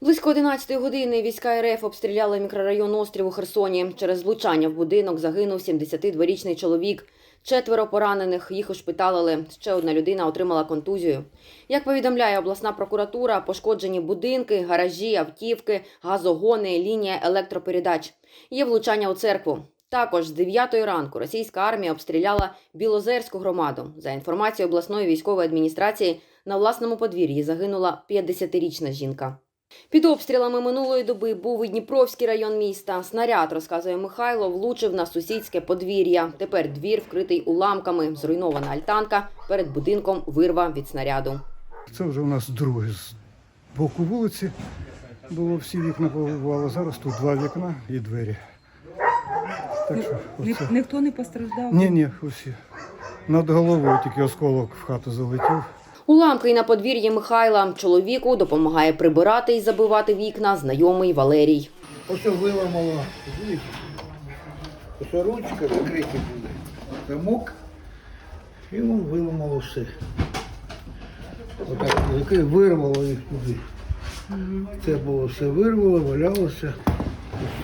Близько 11 години війська РФ обстріляли мікрорайон Острів у Херсоні. Через влучання в будинок загинув 72-річний чоловік. Четверо поранених їх ушпиталили. Ще одна людина отримала контузію. Як повідомляє обласна прокуратура, пошкоджені будинки, гаражі, автівки, газогони, лінія електропередач. Є влучання у церкву. Також з 9 ранку російська армія обстріляла Білозерську громаду. За інформацією обласної військової адміністрації, на власному подвір'ї загинула 50-річна жінка. Під обстрілами минулої доби був і Дніпровський район міста. Снаряд, розказує Михайло, влучив на сусідське подвір'я. Тепер двір вкритий уламками, зруйнована альтанка. Перед будинком вирва від снаряду. Це вже у нас друге з боку вулиці. Було всі вікна побували. Зараз тут два вікна і двері. Так що Ні- оце. Ніхто не постраждав? Ні, ні, усі. Над головою тільки осколок в хату залетів. Уламки й на подвір'ї Михайла. Чоловіку допомагає прибирати і забивати вікна знайомий Валерій. Ось виламало? Ось ручка закриті були. Замок. І воно виламало все. Отак вирвало їх туди. Це було все вирвало, валялося.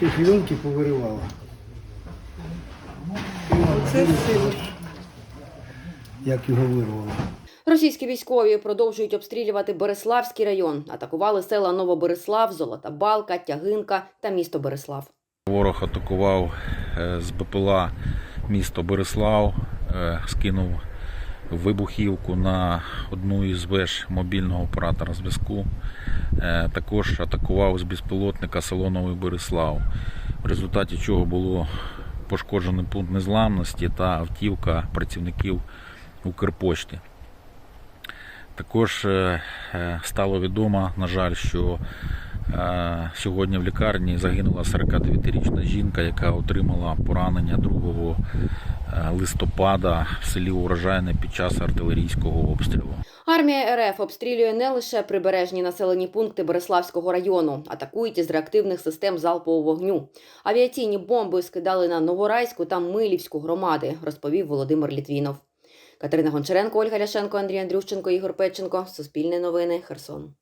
Ці фільонки повиривало. Як його вирвало. Російські військові продовжують обстрілювати Береславський район. Атакували села Новобереслав, Золота Балка, Тягинка та місто Береслав. Ворог атакував е, з БПЛА місто Береслав, е, скинув вибухівку на одну із веж мобільного оператора зв'язку. Е, Також атакував з безпілотника село Новий Береслав, в результаті чого було пошкоджений пункт незламності та автівка працівників Укрпошти. Також е, е, стало відомо, на жаль, що е, сьогодні в лікарні загинула 49-річна жінка, яка отримала поранення 2 е, листопада в селі Урожайне під час артилерійського обстрілу. Армія РФ обстрілює не лише прибережні населені пункти Береславського району, атакують із реактивних систем залпового вогню. Авіаційні бомби скидали на Новорайську та Милівську громади, розповів Володимир Літвінов. Катерина Гончаренко, Ольга Ляшенко, Андрій Андрющенко, Ігор Печенко. Суспільне новини. Херсон.